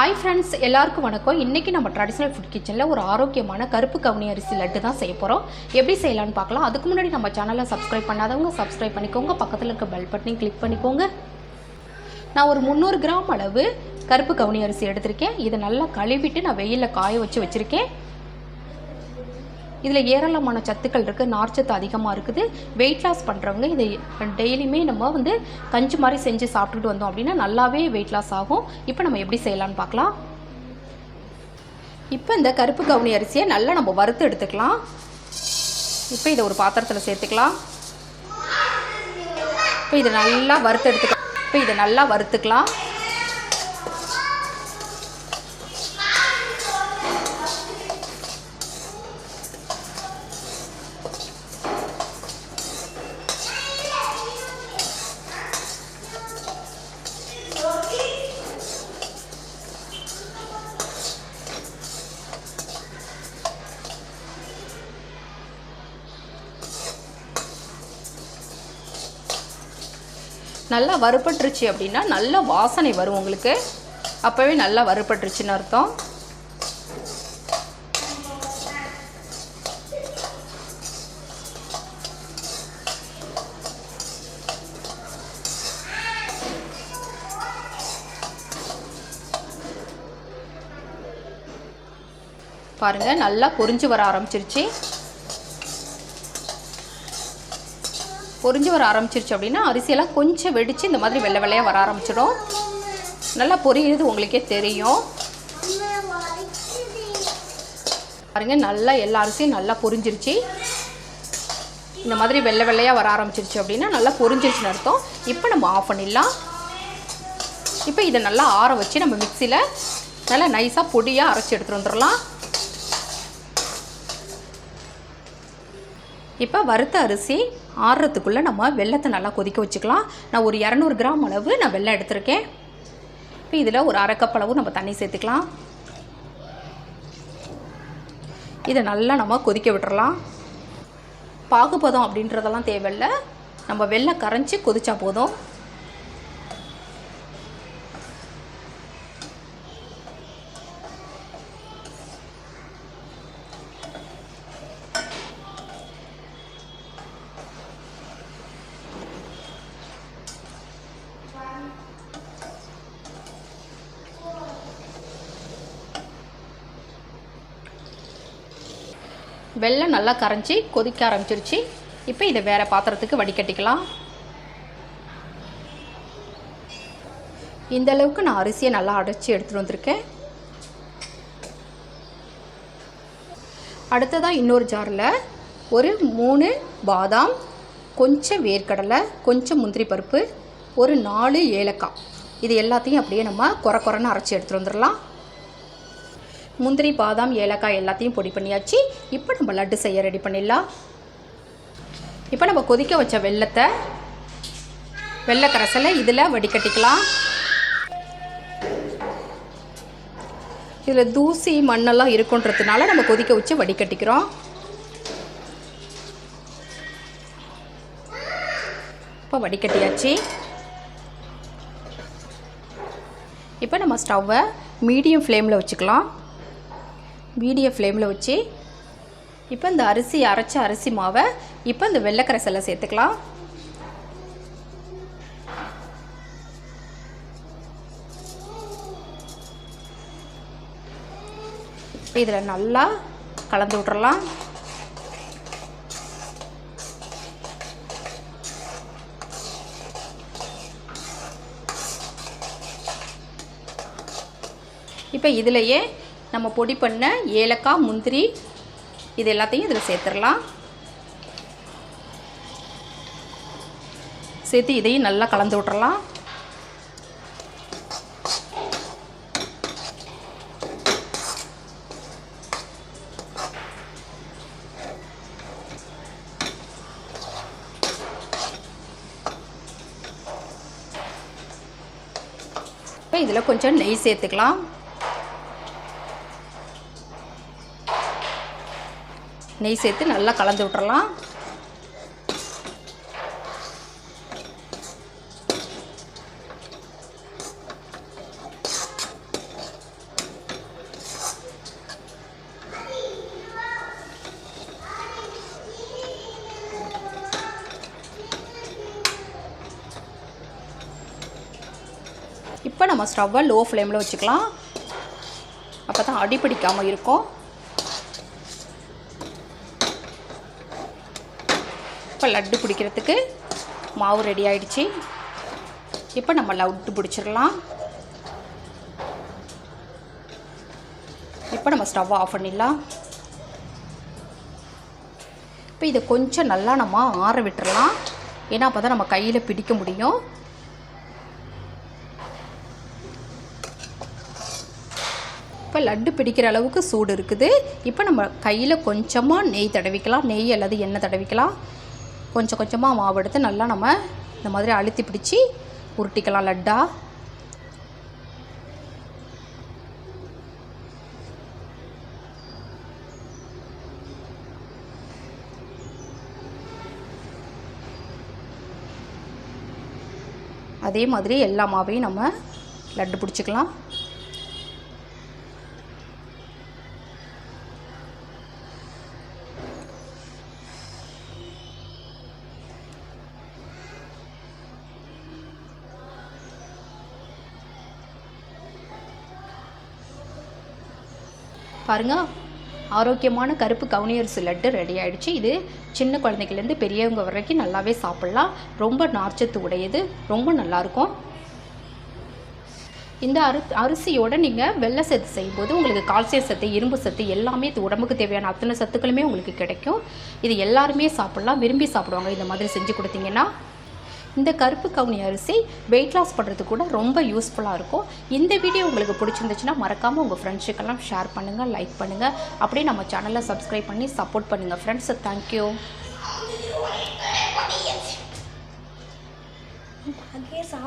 Hi friends எல்லாருக்கும் வணக்கம். இன்றைக்கி நம்ம ட்ரெடிஷ்னல் ஃபுட் கிச்சனில் ஒரு ஆரோக்கியமான கருப்பு கவுனி அரிசி லட்டு தான் செய்ய போகிறோம் எப்படி செய்யலாம்னு பார்க்கலாம். அதுக்கு முன்னாடி நம்ம சேனலை சப்ஸ்கிரைப் பண்ணாதவங்க சப்ஸ்கிரைப் பண்ணிக்கோங்க. பக்கத்தில் இருக்க பெல் பட்டனையும் கிளிக் பண்ணிக்கோங்க. நான் ஒரு முந்நூறு கிராம் அளவு கருப்பு கவுனி அரிசி எடுத்திருக்கேன். இதை நல்லா கழுவிட்டு நான் வெயிலில் காய வச்சு வச்சுருக்கேன். இதில் ஏராளமான சத்துக்கள் இருக்குது நார்ச்சத்து அதிகமாக இருக்குது. வெயிட் லாஸ் பண்ணுறவங்க இதை டெய்லியுமே நம்ம வந்து கஞ்சி மாதிரி செஞ்சு சாப்பிட்டுட்டு வந்தோம் அப்படின்னா நல்லாவே வெயிட் லாஸ் ஆகும். இப்போ நம்ம எப்படி செய்யலாம்னு பார்க்கலாம். இப்போ இந்த கருப்பு கவுனி அரிசியை நல்லா நம்ம வறுத்து எடுத்துக்கலாம். இப்போ இதை ஒரு பாத்திரத்தில் சேர்த்துக்கலாம். இப்போ இதை நல்லா வறுத்து எடுத்துக்கலாம். இப்போ இதை நல்லா வறுத்துக்கலாம். நல்லா வறுபட்டுருச்சு அப்படின்னா நல்ல வாசனை வரும் உங்களுக்கு. அப்போவே நல்லா வறுபட்டுருச்சுன்னு அர்த்தம். பாருங்க நல்லா பொறிஞ்சு வர ஆரம்பிச்சிருச்சு. பொரிஞ்சு வர ஆரம்பிச்சிருச்சு அப்படின்னா அரிசியெல்லாம் கொஞ்சம் வெடித்து இந்த மாதிரி வெள்ளை வெள்ளையாக வர ஆரம்பிச்சிடும். நல்லா பொரியிறது உங்களுக்கே தெரியும். பாருங்க நல்லா எல்லா அரிசியும் நல்லா பொரிஞ்சிருச்சு. இந்த மாதிரி வெள்ளை வெள்ளையாக வர ஆரம்பிச்சிருச்சு அப்படின்னா நல்லா பொரிஞ்சிருச்சுன்னு அர்த்தம். இப்போ நம்ம ஆஃப் பண்ணிடலாம். இப்போ இதை நல்லா ஆற வச்சு நம்ம மிக்சியில் நல்லா நைஸாக பொடியாக அரைச்சி எடுத்துகிட்டு வந்துடலாம். இப்போ வறுத்த அரிசி ஆறுறதுக்குள்ளே நம்ம வெள்ளத்தை நல்லா கொதிக்க வச்சுக்கலாம். நான் ஒரு இரநூறு கிராம் அளவு நான் வெள்ளம் எடுத்திருக்கேன். இப்போ இதில் ஒரு அரை கப் அளவு நம்ம தண்ணி சேர்த்துக்கலாம். இதை நல்லா நம்ம கொதிக்க விட்டுறலாம். பாகுபதம் அப்படின்றதெல்லாம் தேவையில்லை. நம்ம வெள்ளம் கரைஞ்சி கொதித்தா போதும். வெள்ளம் நல்லா கரைஞ்சி கொதிக்க ஆரம்பிச்சிருச்சு. இப்போ இதை வேறு பாத்திரத்துக்கு வடிகட்டிக்கலாம். இந்த அளவுக்கு நான் அரிசியை நல்லா அடைச்சி எடுத்துகிட்டு வந்திருக்கேன். அடுத்ததாக இன்னொரு ஜாரில் ஒரு மூணு பாதாம் கொஞ்சம் வேர்க்கடலை கொஞ்சம் முந்திரி பருப்பு ஒரு நாலு ஏலக்காய். இது எல்லாத்தையும் அப்படியே நம்ம குறை குறைன்னு அரைச்சி எடுத்துகிட்டு வந்துடலாம். முந்திரி பாதாம் ஏலக்காய் எல்லாத்தையும் பொடி பண்ணியாச்சு. இப்போ நம்ம லட்டு செய்ய ரெடி பண்ணிடலாம். இப்போ நம்ம கொதிக்க வச்ச வெள்ளத்தை வெள்ளை இதில் வடிகட்டிக்கலாம். இதில் தூசி மண்ணெல்லாம் இருக்குன்றதுனால நம்ம கொதிக்க வச்சு வடிகட்டிக்கிறோம். இப்போ வடிகட்டியாச்சு. இப்போ நம்ம ஸ்டவ்வை மீடியம் ஃப்ளேமில் வச்சுக்கலாம். மீடியம் ஃப்ளேமில் வச்சு இப்போ இந்த அரிசி அரைச்ச அரிசி மாவை இப்போ இந்த வெள்ளைக்கரைசலை சேர்த்துக்கலாம். இதில் நல்லா கலந்து விட்றலாம் இப்போ இதிலையே நம்ம பொடி பண்ண ஏலக்காய் முந்திரி இது எல்லாத்தையும் இதில் சேர்த்துடலாம். சேர்த்து இதையும் நல்லா கலந்து விட்றலாம் இப்போ இதில் கொஞ்சம் நெய் சேர்த்துக்கலாம். நெய் சேர்த்து நல்லா கலந்து விட்றலாம் இப்போ நம்ம ஸ்டவ்வை லோ ஃப்ளேமில் வச்சுக்கலாம். அப்போ தான் அடிப்பிடிக்காமல் இருக்கும். இப்போ லட்டு பிடிக்கிறதுக்கு மாவு ரெடி ஆயிடுச்சு. இப்போ நம்ம லட்டு பிடிச்சிடலாம் இப்போ நம்ம ஸ்டவ் ஆஃப் பண்ணிடலாம். இப்போ இதை கொஞ்சம் நல்லா நம்ம ஆற விட்டுறலாம் ஏன்னா அப்போ தான் நம்ம கையில் பிடிக்க முடியும். இப்போ லட்டு பிடிக்கிற அளவுக்கு சூடு இருக்குது. இப்போ நம்ம கையில் கொஞ்சமாக நெய் தடவிக்கலாம். நெய் அல்லது எண்ணெய் தடவிக்கலாம். கொஞ்சம் கொஞ்சமாக மாவு எடுத்து நல்லா நம்ம இந்த மாதிரி அழுத்தி பிடிச்சி உருட்டிக்கலாம் லட்டா. அதே மாதிரி எல்லா மாவையும் நம்ம லட்டு பிடிச்சிக்கலாம். பாருங்கள் ஆரோக்கியமான கருப்பு கவுனியரிசி லட்டு ரெடி ஆயிடுச்சு. இது சின்ன குழந்தைங்கலேருந்து பெரியவங்க வரைக்கும் நல்லாவே சாப்பிட்லாம். ரொம்ப நார்ச்சத்து உடையது. ரொம்ப நல்லாயிருக்கும். இந்த அரு அரிசியோட நீங்கள் வெள்ளை சத்து செய்யும்போது உங்களுக்கு கால்சிய சத்து இரும்பு சத்து எல்லாமே இது உடம்புக்கு தேவையான அத்தனை சத்துக்களுமே உங்களுக்கு கிடைக்கும். இது எல்லாருமே சாப்பிட்லாம். விரும்பி சாப்பிடுவாங்க. இந்த மாதிரி செஞ்சு கொடுத்தீங்கன்னா இந்த கருப்பு கவுனி அரிசி வெயிட் லாஸ் பண்ணுறதுக்கு கூட ரொம்ப யூஸ்ஃபுல்லாக இருக்கும். இந்த வீடியோ உங்களுக்கு பிடிச்சிருந்துச்சுன்னா மறக்காமல் உங்கள் ஃப்ரெண்ட்ஸுக்கெல்லாம் ஷேர் பண்ணுங்கள் லைக் பண்ணுங்கள் அப்படியே நம்ம சேனலை சப்ஸ்கிரைப் பண்ணி சப்போர்ட் பண்ணுங்கள் ஃப்ரெண்ட்ஸ் தேங்க்யூ அங்கே